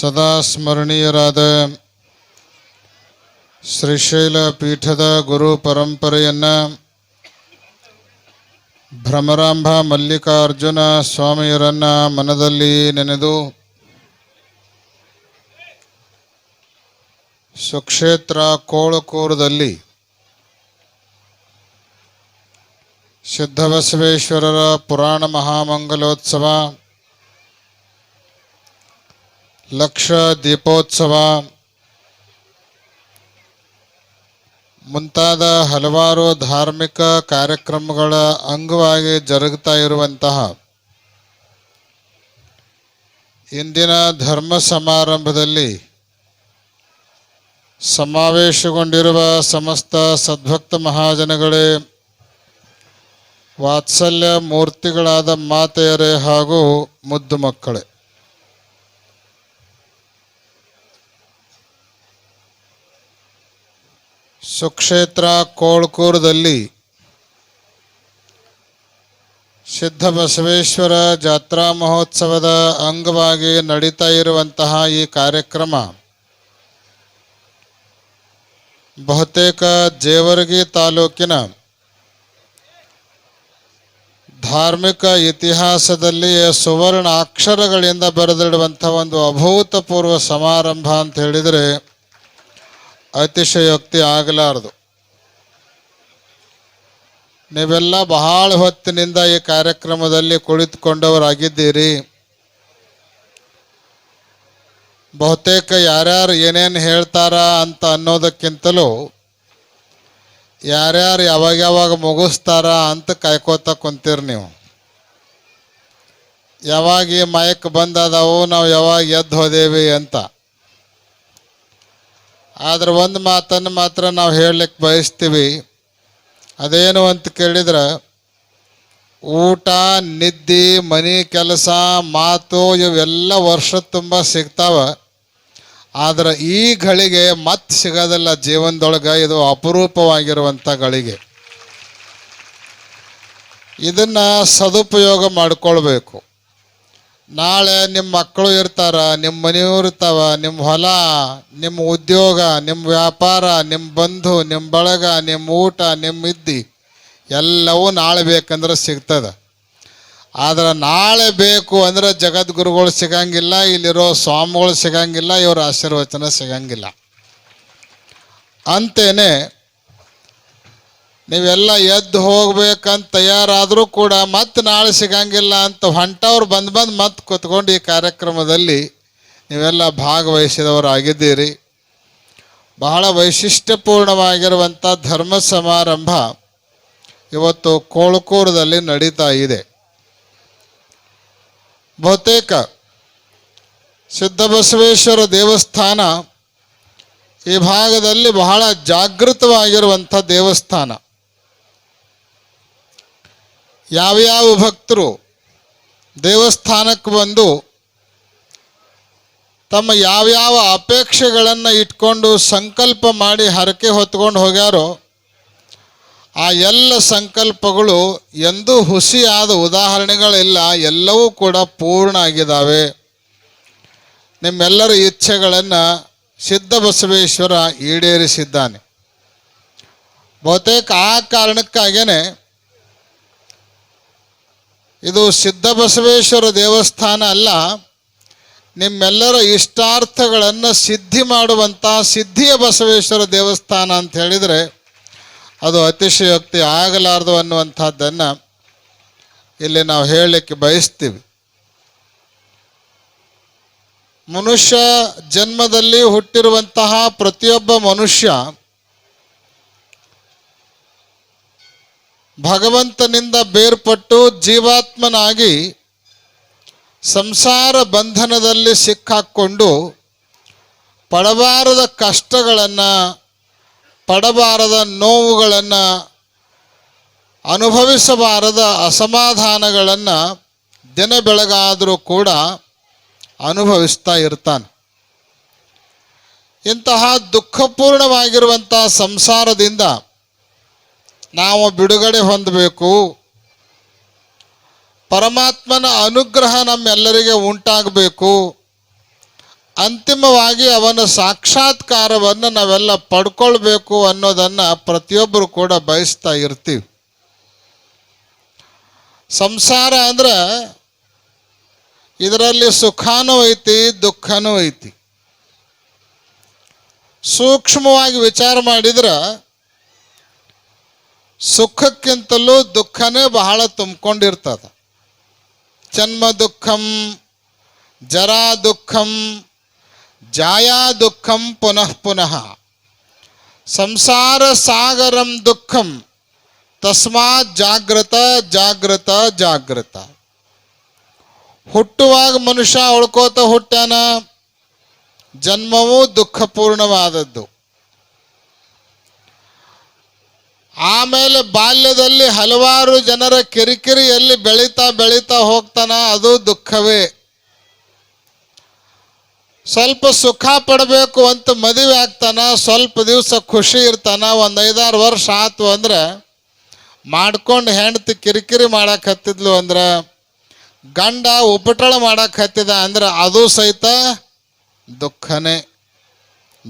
ಸದಾ ಸ್ಮರಣೀಯರಾದ ಶ್ರೀಶೈಲ ಪೀಠದ ಗುರು ಪರಂಪರೆಯನ್ನು ಭ್ರಮರಾಂಭ ಮಲ್ಲಿಕಾರ್ಜುನ ಸ್ವಾಮಿಯರನ್ನ ಮನದಲ್ಲಿ ನೆನೆದು ಸುಕ್ಷೇತ್ರ ಕೋಳಕೂರದಲ್ಲಿ ಸಿದ್ಧಬಸವೇಶ್ವರರ ಪುರಾಣ ಮಹಾಮಂಗಲೋತ್ಸವ ಲಕ್ಷ ದೀಪೋತ್ಸವ ಮುಂತಾದ ಹಲವಾರು ಧಾರ್ಮಿಕ ಕಾರ್ಯಕ್ರಮಗಳ ಅಂಗವಾಗಿ ಜರುಗುತ್ತಾ ಇರುವಂತಹ ಇಂದಿನ ಧರ್ಮ ಸಮಾರಂಭದಲ್ಲಿ ಸಮಾವೇಶಗೊಂಡಿರುವ ಸಮಸ್ತ ಸದ್ಭಕ್ತ ಮಹಾಜನಗಳೇ, ವಾತ್ಸಲ್ಯ ಮೂರ್ತಿಗಳಾದ ಮಾತೆಯರೇ ಹಾಗೂ ಮುದ್ದು ಮಕ್ಕಳೇ. ಸುಕ್ಷೇತ್ರ ಕೋಳ್ಕೂರದಲ್ಲಿ ಸಿದ್ಧಬಸವೇಶ್ವರ ಜಾತ್ರಾ ಮಹೋತ್ಸವದ ಅಂಗವಾಗಿ ನಡೀತಾ ಇರುವಂತಹ ಈ ಕಾರ್ಯಕ್ರಮ ಬಹುತೇಕ ಜೇವರ್ಗಿ ತಾಲೂಕಿನ ಧಾರ್ಮಿಕ ಇತಿಹಾಸದಲ್ಲಿ ಸುವರ್ಣ ಅಕ್ಷರಗಳಿಂದ ಬರೆದಿಡುವಂಥ ಒಂದು ಅಭೂತಪೂರ್ವ ಸಮಾರಂಭ ಅಂತ ಹೇಳಿದರೆ ಅತಿಶಯೋಕ್ತಿ ಆಗಲಾರದು. ನೀವೆಲ್ಲ ಬಹಳ ಹೊತ್ತಿನಿಂದ ಈ ಕಾರ್ಯಕ್ರಮದಲ್ಲಿ ಕುಳಿತುಕೊಂಡವರಾಗಿದ್ದೀರಿ. ಬಹುತೇಕ ಯಾರ್ಯಾರು ಏನೇನು ಹೇಳ್ತಾರ ಅಂತ ಅನ್ನೋದಕ್ಕಿಂತಲೂ ಯಾರ್ಯಾರು ಯಾವಾಗ ಯಾವಾಗ ಮುಗಿಸ್ತಾರ ಅಂತ ಕಾಯ್ಕೋತ ಕುಂತೀರಿ ನೀವು. ಯಾವಾಗ ಈ ಮಯಕ್ ಬಂದದಾವು, ನಾವು ಯಾವಾಗ ಎದ್ದು ಹೋದೇವಿ ಅಂತ. ಆದ್ರೆ ಒಂದು ಮಾತನ್ನು ಮಾತ್ರ ನಾವು ಹೇಳಲಿಕ್ಕೆ ಬಯಸ್ತೀವಿ. ಅದೇನು ಅಂತ ಕೇಳಿದ್ರೆ, ಊಟ, ನಿದ್ದೆ, ಮನೆ ಕೆಲಸ, ಮಾತು ಇವೆಲ್ಲ ವರ್ಷ ತುಂಬ ಸಿಗ್ತಾವ. ಆದ್ರೆ ಈ ಗಳಿಗೆ ಮತ್ತೆ ಸಿಗೋದಿಲ್ಲ ಜೀವನದೊಳಗೆ, ಇದು ಅಪರೂಪವಾಗಿರುವಂಥ ಗಳಿಗೆ ಇದನ್ನು ಸದುಪಯೋಗ ಮಾಡಿಕೊಳ್ಬೇಕು. ನಾಳೆ ನಿಮ್ಮ ಮಕ್ಕಳು ಇರ್ತಾರ ನಿಮ್ಮ ಮನೆಯವರು ಇರ್ತಾವ ನಿಮ್ಮ ಹೊಲ ನಿಮ್ಮ ಉದ್ಯೋಗ ನಿಮ್ಮ ವ್ಯಾಪಾರ ನಿಮ್ಮ ಬಂಧು ನಿಮ್ಮ ಬಳಗ ನಿಮ್ಮ ಊಟ ನಿಮ್ಮ ಇದ್ದಿ ಎಲ್ಲವೂ ನಾಳೆ ಬೇಕಂದ್ರೆ ಸಿಗ್ತದೆ. ಆದ್ರೆ ನಾಳೆ ಬೇಕು ಅಂದ್ರೆ ಜಗದ್ಗುರುಗಳು ಸಿಗಂಗಿಲ್ಲ, ಇಲ್ಲಿರೋ ಸ್ವಾಮಿಗಳು ಸಿಗಂಗಿಲ್ಲ, ಇವ್ರ ಆಶೀರ್ವಚನ ಸಿಗಂಗಿಲ್ಲ. ಅಂತೇನೆ ನೀವೆಲ್ಲ ಎದ್ದು ಹೋಗ್ಬೇಕಂತ ತಯಾರಾದರೂ ಕೂಡ ಮತ್ತೆ ನಾಳೆ ಸಿಗಂಗಿಲ್ಲ ಅಂತ ಹೊಂಟವ್ರು ಬಂದು ಬಂದು ಮತ್ತೆ ಕುತ್ಕೊಂಡು ಈ ಕಾರ್ಯಕ್ರಮದಲ್ಲಿ ನೀವೆಲ್ಲ ಭಾಗವಹಿಸಿದವರಾಗಿದ್ದೀರಿ. ಬಹಳ ವೈಶಿಷ್ಟ್ಯಪೂರ್ಣವಾಗಿರುವಂಥ ಧರ್ಮ ಸಮಾರಂಭ ಇವತ್ತು ಕೋಳ್ಕೂರದಲ್ಲಿ ನಡೀತಾ ಇದೆ. ಬಹುತೇಕ ಸಿದ್ಧಬಸವೇಶ್ವರ ದೇವಸ್ಥಾನ ಈ ಭಾಗದಲ್ಲಿ ಬಹಳ ಜಾಗೃತವಾಗಿರುವಂಥ ದೇವಸ್ಥಾನ. ಯಾವ್ಯಾವ ಭಕ್ತರು ದೇವಸ್ಥಾನಕ್ಕೆ ಬಂದು ತಮ್ಮ ಯಾವ್ಯಾವ ಅಪೇಕ್ಷೆಗಳನ್ನು ಇಟ್ಕೊಂಡು ಸಂಕಲ್ಪ ಮಾಡಿ ಹರಕೆ ಹೊತ್ಕೊಂಡು ಹೋಗ್ಯಾರೋ ಆ ಎಲ್ಲ ಸಂಕಲ್ಪಗಳು ಎಂದೂ ಹುಸಿಯಾದ ಉದಾಹರಣೆಗಳಿಲ್ಲ, ಎಲ್ಲವೂ ಕೂಡ ಪೂರ್ಣ ಆಗಿದ್ದಾವೆ. ನಿಮ್ಮೆಲ್ಲರ ಇಚ್ಛೆಗಳನ್ನು ಸಿದ್ಧ ಬಸವೇಶ್ವರ ಈಡೇರಿಸಿದ್ದಾನೆ. ಬಹುತೇಕ ಆ ಕಾರಣಕ್ಕಾಗೇನೆ ಇದು ಸಿದ್ಧಬಸವೇಶ್ವರ ದೇವಸ್ಥಾನ ಅಲ್ಲ. ನಿಮ್ಮೆಲ್ಲರ ಇಷ್ಟಾರ್ಥಗಳನ್ನು ಸಿದ್ಧಿ ಮಾಡುವಂಥ ಸಿದ್ಧಿಯ ಬಸವೇಶ್ವರ ದೇವಸ್ಥಾನ ಅಂತ ಹೇಳಿದರೆ ಅದು ಅತಿಶಯೋಕ್ತಿ ಆಗಲಾರದು ಅನ್ನುವಂಥದ್ದನ್ನು ಇಲ್ಲಿ ನಾವು ಹೇಳಲಿಕ್ಕೆ ಬಯಸ್ತೀವಿ. ಮನುಷ್ಯ ಜನ್ಮದಲ್ಲಿ ಹುಟ್ಟಿರುವಂತಹ ಪ್ರತಿಯೊಬ್ಬ ಮನುಷ್ಯ ಭಗವಂತನಿಂದ ಬೇರ್ಪಟ್ಟು ಜೀವಾತ್ಮನಾಗಿ ಸಂಸಾರ ಬಂಧನದಲ್ಲಿ ಸಿಕ್ಕಾಕ್ಕೊಂಡು ಪಡಬಾರದ ಕಷ್ಟಗಳನ್ನು, ಪಡಬಾರದ ನೋವುಗಳನ್ನು, ಅನುಭವಿಸಬಾರದ ಅಸಮಾಧಾನಗಳನ್ನು ದಿನ ಬೆಳಗಾದರೂ ಕೂಡ ಅನುಭವಿಸ್ತಾ ಇರ್ತಾನೆ. ಇಂತಹ ದುಃಖಪೂರ್ಣವಾಗಿರುವಂಥ ಸಂಸಾರದಿಂದ ನಾವು ಬಿಡುಗಡೆ ಹೊಂದಬೇಕು. ಪರಮಾತ್ಮನ ಅನುಗ್ರಹ ನಮ್ಮೆಲ್ಲರಿಗೆ ಉಂಟಾಗಬೇಕು. ಅಂತಿಮವಾಗಿ ಅವನ ಸಾಕ್ಷಾತ್ಕಾರವನ್ನು ನಾವೆಲ್ಲ ಪಡ್ಕೊಳ್ಬೇಕು ಅನ್ನೋದನ್ನು ಪ್ರತಿಯೊಬ್ಬರು ಕೂಡ ಬಯಸ್ತಾ ಇರ್ತೀವಿ. ಸಂಸಾರ ಅಂದ್ರೆ ಇದರಲ್ಲಿ ಸುಖನೂ ಐತಿ, ದುಃಖನೂ ಐತಿ. ಸೂಕ್ಷ್ಮವಾಗಿ ವಿಚಾರ ಮಾಡಿದ್ರೆ ಸುಖಕ್ಕಿಂತಲೂ ದುಃಖನೇ ಬಹಳ ತುಂಬಿಕೊಂಡಿರ್ತದ. ಜನ್ಮ ದುಃಖಂ, ಜರಾ ದುಃಖಂ, ಜಾಯಾ ದುಃಖಂ ಪುನಃ ಪುನಃ. ಸಂಸಾರ ಸಾಗರಂ ದುಃಖಂ, ತಸ್ಮಾತ್ ಜಾಗೃತ ಜಾಗೃತ ಜಾಗೃತ ಹುಟ್ಟುವಾಗ ಮನುಷ್ಯ ಉಳ್ಕೋತ ಹುಟ್ಟಾನ ಜನ್ಮವೂ ದುಃಖಪೂರ್ಣವಾದದ್ದು. ಆಮೇಲೆ ಬಾಲ್ಯದಲ್ಲಿ ಹಲವಾರು ಜನರ ಕಿರಿಕಿರಿಯಲ್ಲಿ ಬೆಳೀತಾ ಬೆಳೀತಾ ಹೋಗ್ತಾನ, ಅದು ದುಃಖವೇ. ಸ್ವಲ್ಪ ಸುಖ ಪಡಬೇಕು ಅಂತ ಮದುವೆ ಆಗ್ತಾನ, ಸ್ವಲ್ಪ ದಿವಸ ಖುಷಿ ಇರ್ತಾನ, ಒಂದು ಐದಾರು ವರ್ಷ ಆತು ಅಂದ್ರೆ ಮಾಡ್ಕೊಂಡು ಹೆಂಡತಿ ಕಿರಿಕಿರಿ ಮಾಡಕ್ಕೆ ಹತ್ತಿದ್ಲು ಅಂದ್ರೆ, ಗಂಡ ಉಪಟಳ ಮಾಡಕ್ಕೆ ಹತ್ತಿದ ಅಂದ್ರೆ ಅದು ಸಹಿತ ದುಃಖನೇ.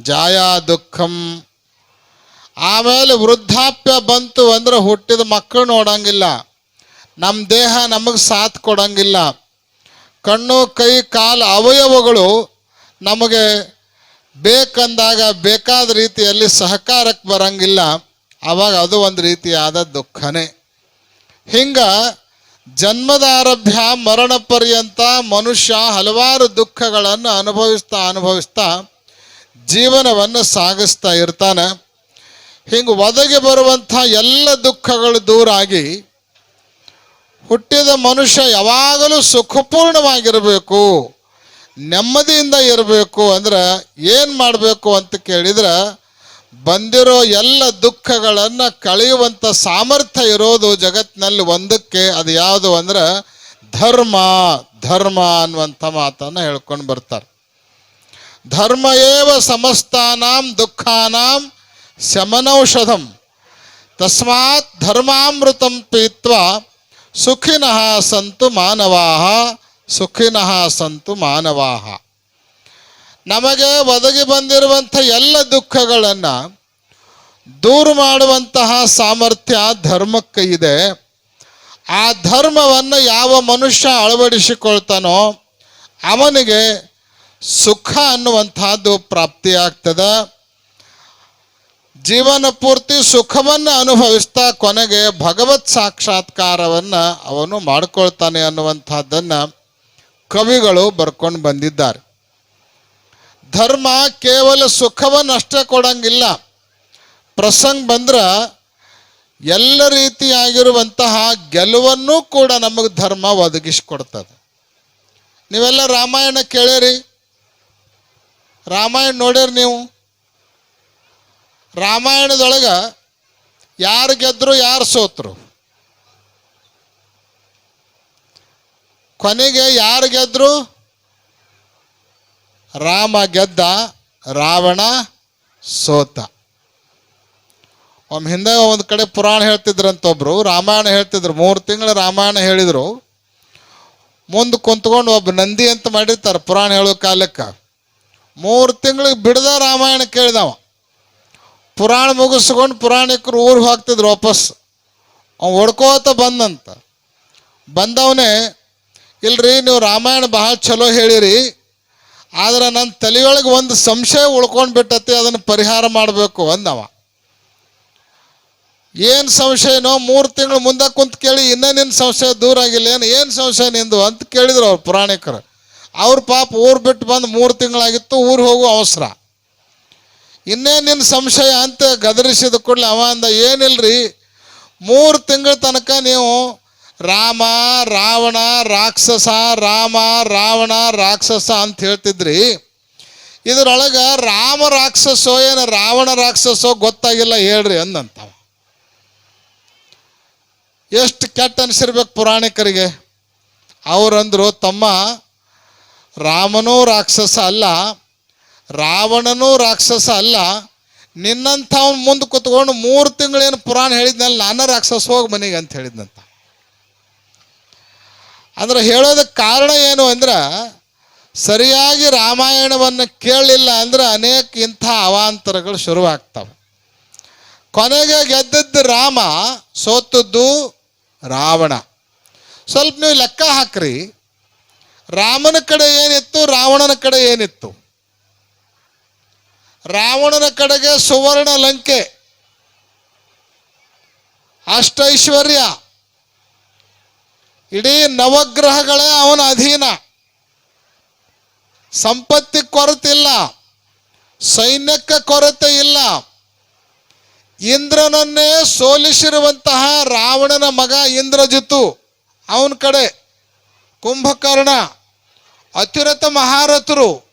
ಜಾಯಾ ದುಃಖಂ. ಆಮೇಲೆ ವೃದ್ಧಾಪ್ಯ ಬಂತು ಅಂದ್ರೆ ಹುಟ್ಟಿದ ಮಕ್ಕಳು ನೋಡಂಗಿಲ್ಲ. ನಮ್ಮ ದೇಹ ನಮಗೆ ಸಾಥ್ ಕೊಡಂಗಿಲ್ಲ. ಕಣ್ಣು, ಕೈ, ಕಾಲು ಅವಯವಗಳು ನಮಗೆ ಬೇಕಂದಾಗ ಬೇಕಾದ ರೀತಿಯಲ್ಲಿ ಸಹಕಾರಕ್ಕೆ ಬರಂಗಿಲ್ಲ. ಆವಾಗ ಅದು ಒಂದು ರೀತಿಯಾದ ದುಃಖನೇ. ಹಿಂಗ ಜನ್ಮದಾರಭ್ಯ ಮರಣ ಪರ್ಯಂತ ಮನುಷ್ಯ ಹಲವಾರು ದುಃಖಗಳನ್ನು ಅನುಭವಿಸ್ತಾ ಅನುಭವಿಸ್ತಾ ಜೀವನವನ್ನು ಸಾಗಿಸ್ತಾ ಇರ್ತಾನೆ. ಹಿಂಗೆ ಒದಗಿ ಬರುವಂಥ ಎಲ್ಲ ದುಃಖಗಳು ದೂರಾಗಿ ಹುಟ್ಟಿದ ಮನುಷ್ಯ ಯಾವಾಗಲೂ ಸುಖಪೂರ್ಣವಾಗಿರಬೇಕು, ನೆಮ್ಮದಿಯಿಂದ ಇರಬೇಕು ಅಂದ್ರೆ ಏನು ಮಾಡಬೇಕು ಅಂತ ಕೇಳಿದ್ರೆ ಬಂದಿರೋ ಎಲ್ಲ ದುಃಖಗಳನ್ನು ಕಳೆಯುವಂಥ ಸಾಮರ್ಥ್ಯ ಇರೋದು ಜಗತ್ತಿನಲ್ಲಿ ಒಂದಕ್ಕೆ ಅದು ಯಾವುದು ಅಂದ್ರೆ ಧರ್ಮ ಧರ್ಮ ಅನ್ನುವಂಥ ಮಾತನ್ನು ಹೇಳ್ಕೊಂಡು ಬರ್ತಾರೆ. ಧರ್ಮ ಏವ ಸಮಸ್ತಾನಾಂ ದುಃಖಾನಾಂ ಶಮನೌಷಧಂ. ತಸ್ಮಾತ್ ಧರ್ಮಾಮೃತಂ ಪೀತ್ವಾ ಸುಖಿನಃ ಸಂತು ಮಾನವಾಹ, ಸುಖಿನಃ ಸಂತು ಮಾನವಾಹ. ನಮಗೆ ಒದಗಿ ಬಂದಿರುವಂಥ ಎಲ್ಲ ದುಃಖಗಳನ್ನು ದೂರ ಮಾಡುವಂತಹ ಸಾಮರ್ಥ್ಯ ಧರ್ಮಕ್ಕೆ ಇದೆ. ಆ ಧರ್ಮವನ್ನು ಯಾವ ಮನುಷ್ಯ ಅಳವಡಿಸಿಕೊಳ್ತಾನೋ ಅವನಿಗೆ ಸುಖ ಅನ್ನುವಂಥದ್ದು ಪ್ರಾಪ್ತಿಯಾಗ್ತದೆ. ಜೀವನ ಪೂರ್ತಿ ಸುಖವನ್ನು ಅನುಭವಿಸ್ತಾ ಕೊನೆಗೆ ಭಗವತ್ ಸಾಕ್ಷಾತ್ಕಾರವನ್ನು ಅವನು ಮಾಡ್ಕೊಳ್ತಾನೆ ಅನ್ನುವಂಥದ್ದನ್ನು ಕವಿಗಳು ಬರ್ಕೊಂಡು ಬಂದಿದ್ದಾರೆ. ಧರ್ಮ ಕೇವಲ ಸುಖವನ್ನಷ್ಟೇ ಕೊಡಂಗಿಲ್ಲ. ಪ್ರಸಂಗ ಬಂದ್ರೆ ಎಲ್ಲ ರೀತಿಯಾಗಿರುವಂತಹ ಗೆಲುವನ್ನು ಕೂಡ ನಮಗೆ ಧರ್ಮ ಒದಗಿಸಿಕೊಡ್ತದೆ. ನೀವೆಲ್ಲ ರಾಮಾಯಣ ಕೇಳಿರಿ? ರಾಮಾಯಣ ನೋಡ್ಯಾರ ನೀವು? ರಾಮಾಯಣದೊಳಗೆ ಯಾರು ಗೆದ್ರು, ಯಾರು ಸೋತ್ರು? ಕೊನೆಗೆ ಯಾರು ಗೆದ್ರು? ರಾಮ ಗೆದ್ದ, ರಾವಣ ಸೋತ. ಒಮ್ಮೆ ಹಿಂದೆ ಒಂದು ಕಡೆ ಪುರಾಣ ಹೇಳ್ತಿದ್ರಂತ ಒಬ್ರು, ರಾಮಾಯಣ ಹೇಳ್ತಿದ್ರು. ಮೂರು ತಿಂಗಳು ರಾಮಾಯಣ ಹೇಳಿದರು. ಮುಂದೆ ಕುಂತ್ಕೊಂಡು ಒಬ್ಬ ನಂದಿ ಅಂತ ಮಾಡಿರ್ತಾರೆ ಪುರಾಣ ಹೇಳೋ ಕಾಲಕ್ಕೆ. ಮೂರು ತಿಂಗಳಿಗೆ ಬಿಡದ ರಾಮಾಯಣ ಕೇಳಿದವ. ಪುರಾಣ ಮುಗಿಸ್ಕೊಂಡು ಪುರಾಣಿಕರು ಊರು ಹೋಗ್ತಿದ್ರು ವಾಪಸ್. ಅವ್ನು ಹೊಡ್ಕೋತ ಬಂದಂತ. ಬಂದವನೇ, ಇಲ್ರಿ ನೀವು ರಾಮಾಯಣ ಬಹಳ ಚಲೋ ಹೇಳಿರಿ, ಆದ್ರೆ ನನ್ನ ತಲೆಯೊಳಗೆ ಒಂದು ಸಂಶಯ ಉಳ್ಕೊಂಡು ಬಿಟ್ಟತಿ, ಅದನ್ನು ಪರಿಹಾರ ಮಾಡಬೇಕು ಅಂದವ. ಏನು ಸಂಶಯನೋ ಮೂರು ತಿಂಗಳು ಮುಂದೆ ಕುಂತ ಕೇಳಿ, ಇನ್ನೂ ನಿನ್ನ ಸಂಶಯ ದೂರ ಆಗಿಲ್ಲ, ಏನು ಏನು ಸಂಶಯ ನಿಂದು ಅಂತ ಕೇಳಿದ್ರು ಅವ್ರು ಪುರಾಣಿಕರು. ಅವ್ರ ಪಾಪ ಊರು ಬಿಟ್ಟು ಬಂದು ಮೂರು ತಿಂಗಳಾಗಿತ್ತು, ಊರು ಹೋಗುವ ಅವಸರ. ಇನ್ನೇ ನಿನ್ನ ಸಂಶಯ ಅಂತ ಗದರಿಸಿದ ಕೂಡಲೇ ಅವ ಅಂದ, ಏನಿಲ್ರಿ? ಮೂರು ತಿಂಗಳ ತನಕ ನೀವು ರಾಮ, ರಾವಣ, ರಾಕ್ಷಸ, ರಾಮ, ರಾವಣ, ರಾಕ್ಷಸ ಅಂತ ಹೇಳ್ತಿದ್ರಿ. ಇದರೊಳಗೆ ರಾಮ ರಾಕ್ಷಸೋ ಏನು ರಾವಣ ರಾಕ್ಷಸೋ ಗೊತ್ತಾಗಿಲ್ಲ ಹೇಳ್ರಿ ಅಂದಂತವ. ಎಷ್ಟು ಕೆಟ್ಟ ಅನಿಸಿರ್ಬೇಕು ಪುರಾಣಿಕರಿಗೆ. ಅವರಂದ್ರು ತಮ್ಮ ರಾಮನೂ ರಾಕ್ಷಸ ಅಲ್ಲ ರಾವಣನೂ ರಾಕ್ಷಸ ಅಲ್ಲ. ನಿನ್ನಂಥವ್ನ ಮುಂದೆ ಕುತ್ಕೊಂಡು ಮೂರು ತಿಂಗಳೇನು ಪುರಾಣ ಹೇಳಿದ್ನಲ್ಲ, ನಾನು ರಾಕ್ಷಸ ಹೋಗಿ ಮನೆಗೆ ಅಂತ ಹೇಳಿದ್ನಂತ. ಅಂದ್ರೆ ಹೇಳೋದಕ್ಕೆ ಕಾರಣ ಏನು ಅಂದ್ರೆ, ಸರಿಯಾಗಿ ರಾಮಾಯಣವನ್ನು ಕೇಳಲಿಲ್ಲ ಅಂದ್ರೆ ಅನೇಕ ಇಂಥ ಅವಾಂತರಗಳು ಶುರುವಾಗ್ತವೆ. ಕೊನೆಗೆ ಗೆದ್ದದ್ದು ರಾಮ ಸೋತದ್ದು ರಾವಣ. ಸ್ವಲ್ಪ ನೀವು ಲೆಕ್ಕ ಹಾಕ್ರಿ. ರಾಮನ ಕಡೆ ಏನಿತ್ತು, ರಾವಣನ ಕಡೆ ಏನಿತ್ತು? ರಾವಣನ ಕಡೆಗೆ ಸುವರ್ಣ ಲಂಕೆ. ಅಷ್ಟೈಶ್ವರ್ಯ. ಇಡೀ ನವಗ್ರಹಗಳೇ ಅವನ ಅಧೀನ. ಸಂಪತ್ತಿ ಕೊರತಿಲ್ಲ. ಸೈನ್ಯಕ್ಕೆ ಕೊರತೆ ಇಲ್ಲ. ಇಂದ್ರನನ್ನೇ ಸೋಲಿಸಿರುವಂತಹ ರಾವಣನ ಮಗ ಇಂದ್ರಜಿತು ಅವನ ಕಡೆ ಕುಂಭಕರ್ಣ ಅತಿರಥ ಮಹಾರಥರು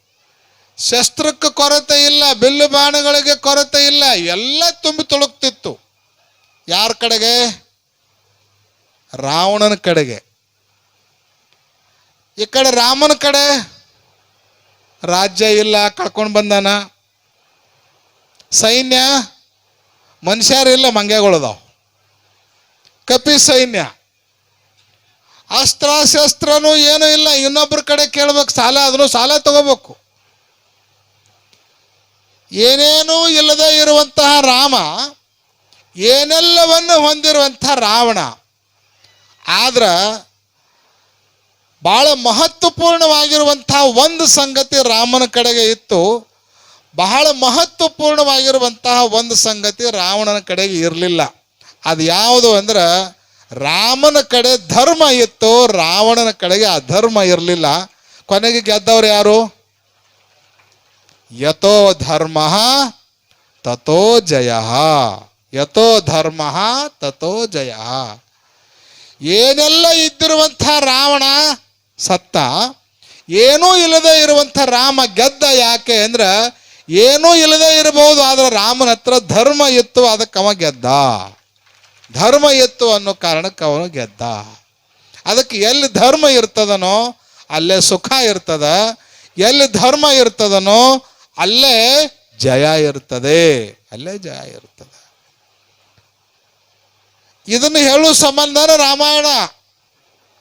ಶಸ್ತ್ರಕ್ಕೆ ಕೊರತೆ ಇಲ್ಲ, ಬಿಲ್ಲು ಬಾಣಗಳಿಗೆ ಕೊರತೆ ಇಲ್ಲ, ಎಲ್ಲ ತುಂಬಿ ತುಳುಕ್ತಿತ್ತು. ಯಾರ ಕಡೆಗೆ? ರಾವಣನ ಕಡೆಗೆ. ಈ ಕಡೆ ರಾಮನ ಕಡೆ? ರಾಜ್ಯ ಇಲ್ಲ, ಕಳ್ಕೊಂಡು ಬಂದಾನ. ಸೈನ್ಯ? ಮನುಷ್ಯರಿಲ್ಲ ಮಂಗ್ಯಗಳದಾವ ಕಪಿ ಸೈನ್ಯ. ಅಸ್ತ್ರ ಶಸ್ತ್ರನೂ ಏನೂ ಇಲ್ಲ ಇನ್ನೊಬ್ಬರ ಕಡೆ ಕೇಳ್ಬೇಕು, ಸಾಲ ಅದನ್ನು ಸಾಲ ತಗೋಬೇಕು. ಏನೇನೂ ಇಲ್ಲದೆ ಇರುವಂತಹ ರಾಮ, ಏನೆಲ್ಲವನ್ನು ಹೊಂದಿರುವಂಥ ರಾವಣ, ಆದ್ರೆ ಬಹಳ ಮಹತ್ವಪೂರ್ಣವಾಗಿರುವಂಥ ಒಂದು ಸಂಗತಿ ರಾಮನ ಕಡೆಗೆ ಇತ್ತು. ಬಹಳ ಮಹತ್ವಪೂರ್ಣವಾಗಿರುವಂತಹ ಒಂದು ಸಂಗತಿ ರಾವಣನ ಕಡೆಗೆ ಇರಲಿಲ್ಲ. ಅದು ಯಾವುದು ಅಂದ್ರೆ ರಾಮನ ಕಡೆ ಧರ್ಮ ಇತ್ತು, ರಾವಣನ ಕಡೆಗೆ ಅಧರ್ಮ ಇರಲಿಲ್ಲ. ಕೊನೆಗೆ ಗೆದ್ದವ್ರು ಯಾರು? ಯಥೋ ಧರ್ಮ ತಥೋ ಜಯ ಯಥೋ ಧರ್ಮ ತಥೋ ಜಯ ಏನೆಲ್ಲ ಇದ್ದಿರುವಂಥ ರಾವಣ ಸತ್ತ, ಏನೂ ಇಲ್ಲದೆ ಇರುವಂಥ ರಾಮ ಗೆದ್ದ ಯಾಕೆ ಅಂದ್ರೆ, ಏನೂ ಇಲ್ಲದೆ ಇರಬಹುದು, ಆದ್ರೆ ರಾಮನ ಹತ್ರ ಧರ್ಮ ಇತ್ತು ಅದಕ್ಕೆ ಅವ ಗೆದ್ದ. ಧರ್ಮ ಇತ್ತು ಅನ್ನೋ ಕಾರಣಕ್ಕೆ ಅವನು ಗೆದ್ದ. ಅದಕ್ಕೆ ಎಲ್ಲಿ ಧರ್ಮ ಇರ್ತದನೋ, ಅಲ್ಲೇ ಸುಖ ಇರ್ತದ. ಎಲ್ಲಿ ಧರ್ಮ ಇರ್ತದನೋ ಅಲ್ಲೇ ಜಯ ಇರ್ತದೆ, ಅಲ್ಲೇ ಜಯ ಇರ್ತದೆ. ಇದನ್ನು ಹೇಳುವ ಸಂಬಂಧನ ರಾಮಾಯಣ.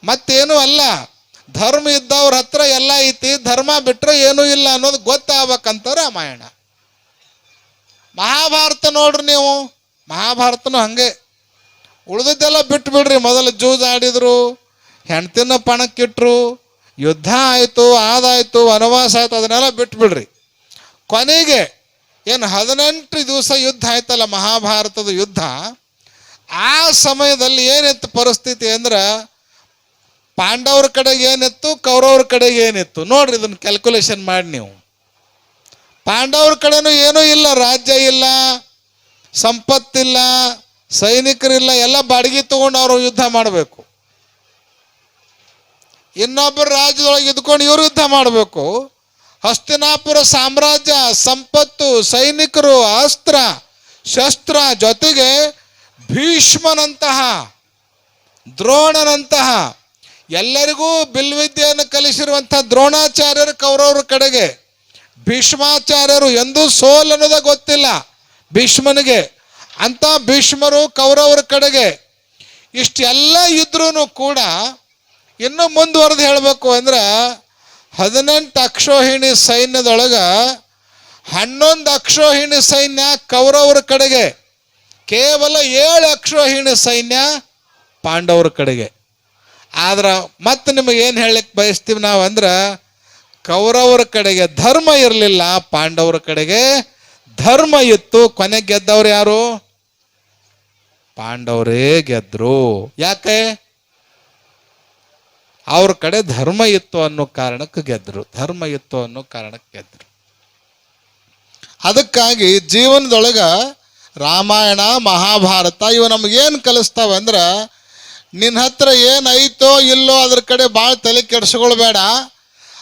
ಮತ್ತೇನು ಅಲ್ಲ. ಧರ್ಮ ಇದ್ದವ್ರ ಹತ್ರ ಎಲ್ಲ ಐತಿ, ಧರ್ಮ ಬಿಟ್ರೆ ಏನೂ ಇಲ್ಲ ಅನ್ನೋದು ಗೊತ್ತಾಗಬೇಕಂತ ರಾಮಾಯಣ. ಮಹಾಭಾರತ ನೋಡ್ರಿ ನೀವು. ಮಹಾಭಾರತನೂ ಹಂಗೆ. ಉಳಿದದ್ದೆಲ್ಲ ಬಿಟ್ಟು ಬಿಡ್ರಿ ಮೊದಲು ಜೂಜ್ ಆಡಿದ್ರು ಹೆಣ್ತಿನ ಪಣಕ್ಕಿಟ್ರು, ಯುದ್ಧ ಆಯಿತು, ಆದಾಯಿತು, ವನವಾಸ ಆಯಿತು, ಅದನ್ನೆಲ್ಲ ಬಿಟ್ಟು ಬಿಡ್ರಿ ಕೊನೆಗೆ ಏನು ಹದಿನೆಂಟು ದಿವಸ ಯುದ್ಧ ಆಯ್ತಲ್ಲ ಮಹಾಭಾರತದ ಯುದ್ಧ, ಆ ಸಮಯದಲ್ಲಿ ಏನಿತ್ತು ಪರಿಸ್ಥಿತಿ ಅಂದ್ರೆ ಪಾಂಡವ್ರ ಕಡೆಗೆ ಏನಿತ್ತು, ಕೌರವ್ರ ಕಡೆಗೆ ಏನಿತ್ತು? ನೋಡ್ರಿ ಇದನ್ನ ಕ್ಯಾಲ್ಕುಲೇಷನ್ ಮಾಡಿ ನೀವು. ಪಾಂಡವ್ರ ಕಡೆನೂ ಏನೂ ಇಲ್ಲ, ರಾಜ್ಯ ಇಲ್ಲ, ಸಂಪತ್ತಿಲ್ಲ, ಸೈನಿಕರಿಲ್ಲ, ಎಲ್ಲ ಬಾಡಿಗೆ ತಗೊಂಡು ಅವರು ಯುದ್ಧ ಮಾಡಬೇಕು. ಇನ್ನೊಬ್ಬರು ರಾಜ್ಯದೊಳಗೆ ಇದ್ಕೊಂಡು ಇವರು ಯುದ್ಧ ಮಾಡಬೇಕು. ಹಸ್ತಿನಾಪುರ ಸಾಮ್ರಾಜ್ಯ, ಸಂಪತ್ತು, ಸೈನಿಕರು, ಅಸ್ತ್ರ, ಶಸ್ತ್ರ ಜೊತೆಗೆ ಭೀಷ್ಮನಂತಹ, ದ್ರೋಣನಂತಹ, ಎಲ್ಲರಿಗೂ ಬಿಲ್ವಿದ್ಯೆಯನ್ನು ಕಲಿಸಿರುವಂಥ ದ್ರೋಣಾಚಾರ್ಯರು ಕೌರವ್ರ ಕಡೆಗೆ. ಭೀಷ್ಮಾಚಾರ್ಯರು ಎಂದೂ ಸೋಲ್ ಅನ್ನೋದೇ ಗೊತ್ತಿಲ್ಲ ಭೀಷ್ಮನಿಗೆ. ಅಂತ ಭೀಷ್ಮರು ಕೌರವರ ಕಡೆಗೆ. ಇಷ್ಟೆಲ್ಲ ಇದ್ರೂ ಕೂಡ ಇನ್ನು ಮುಂದುವರೆದು ಹೇಳಬೇಕು ಅಂದ್ರೆ ಹದಿನೆಂಟು ಅಕ್ಷೋಹಿಣಿ ಸೈನ್ಯದೊಳಗೆ ಹನ್ನೊಂದು ಅಕ್ಷೋಹಿಣಿ ಸೈನ್ಯ ಕೌರವರ ಕಡೆಗೆ, ಕೇವಲ ಏಳು ಅಕ್ಷೋಹಿಣಿ ಸೈನ್ಯ ಪಾಂಡವರ ಕಡೆಗೆ. ಆದ್ರೆ ಮತ್ತೆ ನಿಮಗೆ ಏನು ಹೇಳಕ್ಕೆ ಬಯಸ್ತೀವಿ ನಾವು ಅಂದ್ರೆ, ಕೌರವರ ಕಡೆಗೆ ಧರ್ಮ ಇರಲಿಲ್ಲ, ಪಾಂಡವರ ಕಡೆಗೆ ಧರ್ಮ ಇತ್ತು, ಕೊನೆಗೆ ಗೆದ್ದವ್ರು ಯಾರು? ಪಾಂಡವರೇ ಗೆದ್ರು. ಯಾಕೆ? ಅವ್ರ ಕಡೆ ಧರ್ಮ ಇತ್ತು ಅನ್ನೋ ಕಾರಣಕ್ಕೆ ಗೆದ್ರು. ಧರ್ಮ ಇತ್ತು ಅನ್ನೋ ಕಾರಣಕ್ಕೆ ಗೆದ್ರು. ಅದಕ್ಕಾಗಿ ಜೀವನದೊಳಗ ರಾಮಾಯಣ, ಮಹಾಭಾರತ ಇವು ನಮಗೇನು ಕಲಿಸ್ತಾವ ಅಂದ್ರೆ ನಿನ್ನ ಹತ್ರ ಏನು ಐತೋ ಇಲ್ಲೋ ಅದ್ರ ಕಡೆ ಭಾಳ ತಲೆ ಕೆಡಿಸ್ಕೊಳ್ಬೇಡ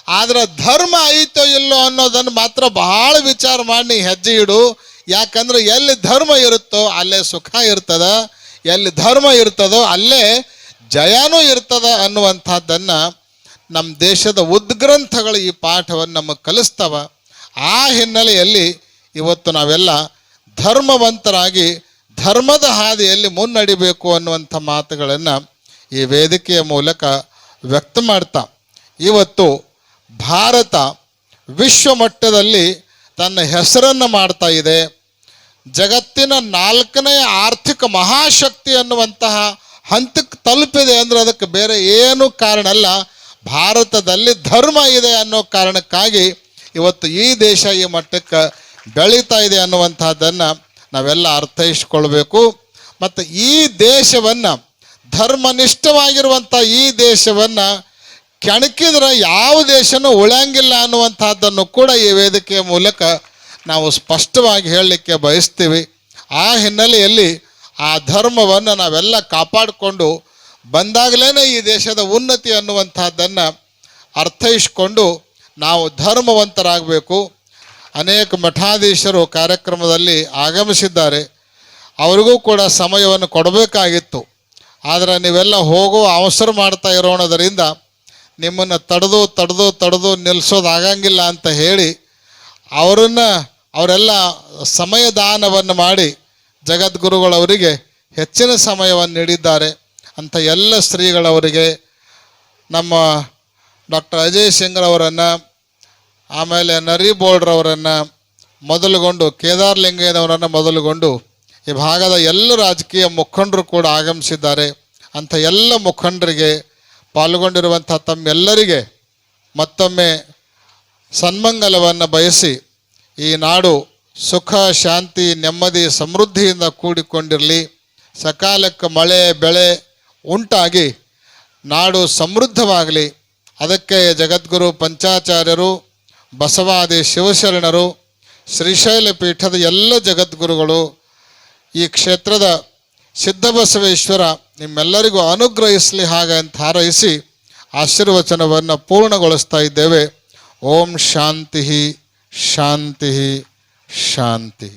ಆದ್ರೆ ಧರ್ಮ ಐತೋ ಇಲ್ಲೋ ಅನ್ನೋದನ್ನು ಮಾತ್ರ ಬಹಳ ವಿಚಾರ ಮಾಡಿ ನೀ ಹೆಜ್ಜೆ ಇಡು. ಯಾಕಂದ್ರೆ ಎಲ್ಲಿ ಧರ್ಮ ಇರುತ್ತೋ ಅಲ್ಲೇ ಸುಖ ಇರ್ತದ. ಎಲ್ಲಿ ಧರ್ಮ ಇರ್ತದೋ ಅಲ್ಲೇ ಜಯನೂ ಇರ್ತದ ಅನ್ನುವಂಥದ್ದನ್ನು ನಮ್ಮ ದೇಶದ ಉದ್ಗ್ರಂಥಗಳು ಈ ಪಾಠವನ್ನು ನಮಗೆ ಕಲಿಸ್ತವ. ಆ ಹಿನ್ನೆಲೆಯಲ್ಲಿ ಇವತ್ತು ನಾವೆಲ್ಲ ಧರ್ಮವಂತರಾಗಿ ಧರ್ಮದ ಹಾದಿಯಲ್ಲಿ ಮುನ್ನಡಿಬೇಕು ಅನ್ನುವಂಥ ಮಾತುಗಳನ್ನು ಈ ವೇದಿಕೆಯ ಮೂಲಕ ವ್ಯಕ್ತ ಮಾಡ್ತಾ. ಇವತ್ತು ಭಾರತ ವಿಶ್ವ ಮಟ್ಟದಲ್ಲಿ ತನ್ನ ಹೆಸರನ್ನು ಮಾಡ್ತಾ ಇದೆ. ಜಗತ್ತಿನ ನಾಲ್ಕನೇ ಆರ್ಥಿಕ ಮಹಾಶಕ್ತಿ ಅನ್ನುವಂತಹ ಹಂತಕ್ಕೆ ತಲುಪಿದೆ ಅಂದ್ರೆ ಅದಕ್ಕೆ ಬೇರೆ ಏನು ಕಾರಣ ಅಲ್ಲ. ಭಾರತದಲ್ಲಿ ಧರ್ಮ ಇದೆ ಅನ್ನೋ ಕಾರಣಕ್ಕಾಗಿ ಇವತ್ತು ಈ ದೇಶ ಈ ಮಟ್ಟಕ್ಕೆ ಬೆಳೀತಾ ಇದೆ ಅನ್ನುವಂಥದ್ದನ್ನು ನಾವೆಲ್ಲ ಅರ್ಥೈಸ್ಕೊಳ್ಬೇಕು. ಮತ್ತು ಈ ದೇಶವನ್ನು ಧರ್ಮನಿಷ್ಠವಾಗಿರುವಂಥ ಈ ದೇಶವನ್ನು ಕೆಣಕಿದ್ರೆ ಯಾವ ದೇಶನೂ ಉಳಂಗಿಲ್ಲ ಅನ್ನುವಂಥದ್ದನ್ನು ಕೂಡ ಈ ವೇದಿಕೆಯ ಮೂಲಕ ನಾವು ಸ್ಪಷ್ಟವಾಗಿ ಹೇಳಲಿಕ್ಕೆ ಬಯಸ್ತೀವಿ. ಆ ಹಿನ್ನೆಲೆಯಲ್ಲಿ ಆ ಧರ್ಮವನ್ನು ನಾವೆಲ್ಲ ಕಾಪಾಡಿಕೊಂಡು ಬಂದಾಗಲೇ ಈ ದೇಶದ ಉನ್ನತಿ ಅನ್ನುವಂಥದ್ದನ್ನು ಅರ್ಥೈಸ್ಕೊಂಡು ನಾವು ಧರ್ಮವಂತರಾಗಬೇಕು. ಅನೇಕ ಮಠಾಧೀಶರು ಕಾರ್ಯಕ್ರಮದಲ್ಲಿ ಆಗಮಿಸಿದ್ದಾರೆ. ಅವರಿಗೂ ಕೂಡ ಸಮಯವನ್ನು ಕೊಡಬೇಕಾಗಿತ್ತು. ಆದರೆ ನೀವೆಲ್ಲ ಹೋಗುವ ಅವಸರ ಮಾಡ್ತಾ ಇರೋಣದರಿಂದ ನಿಮ್ಮನ್ನು ತಡೆದು ತಡೆದು ತಡೆದು ನಿಲ್ಲಿಸೋದಾಗಂಗಿಲ್ಲ ಅಂತ ಹೇಳಿ ಅವರನ್ನು ಅವರೆಲ್ಲ ಸಮಯದಾನವನ್ನು ಮಾಡಿ ಜಗದ್ಗುರುಗಳವರಿಗೆ ಹೆಚ್ಚಿನ ಸಮಯವನ್ನು ನೀಡಿದ್ದಾರೆ ಅಂಥ ಎಲ್ಲ ಸ್ತ್ರೀಗಳವರಿಗೆ ನಮ್ಮ ಡಾಕ್ಟರ್ ಅಜಯ್ ಸಿಂಗ್ರವರನ್ನು ಆಮೇಲೆ ನರಿ ಬೋಲ್ಡ್ರವರನ್ನು ಮೊದಲುಗೊಂಡು, ಕೇದಾರ್ ಲಿಂಗಯ್ಯನವರನ್ನು ಮೊದಲುಗೊಂಡು ಈ ಭಾಗದ ಎಲ್ಲ ರಾಜಕೀಯ ಮುಖಂಡರು ಕೂಡ ಆಗಮಿಸಿದ್ದಾರೆ ಅಂಥ ಎಲ್ಲ ಮುಖಂಡರಿಗೆ ಪಾಲ್ಗೊಂಡಿರುವಂಥ ತಮ್ಮೆಲ್ಲರಿಗೆ ಮತ್ತೊಮ್ಮೆ ಸನ್ಮಂಗಲವನ್ನು ಬಯಸಿ ಈ ನಾಡು ಸುಖ, ಶಾಂತಿ, ನೆಮ್ಮದಿ, ಸಮೃದ್ಧಿಯಿಂದ ಕೂಡಿಕೊಂಡಿರಲಿ. ಸಕಾಲಕ್ಕೆ ಮಳೆ, ಬೆಳೆ ಉಂಟಾಗಿ ನಾಡು ಸಮೃದ್ಧವಾಗಲಿ. ಅದಕ್ಕೆ ಜಗದ್ಗುರು ಪಂಚಾಚಾರ್ಯರು, ಬಸವಾದಿ ಶಿವಶರಣರು, ಶ್ರೀಶೈಲ ಪೀಠದ ಎಲ್ಲ ಜಗದ್ಗುರುಗಳು, ಈ ಕ್ಷೇತ್ರದ ಸಿದ್ಧಬಸವೇಶ್ವರ ನಿಮ್ಮೆಲ್ಲರಿಗೂ ಅನುಗ್ರಹಿಸಲಿ ಹಾಗೆ ಅಂತ ಹಾರೈಸಿ ಆಶೀರ್ವಚನವನ್ನು ಪೂರ್ಣಗೊಳಿಸ್ತಾ ಇದ್ದೇವೆ. ಓಂ ಶಾಂತಿ ಶಾಂತಿ. ಶಾಂತಿ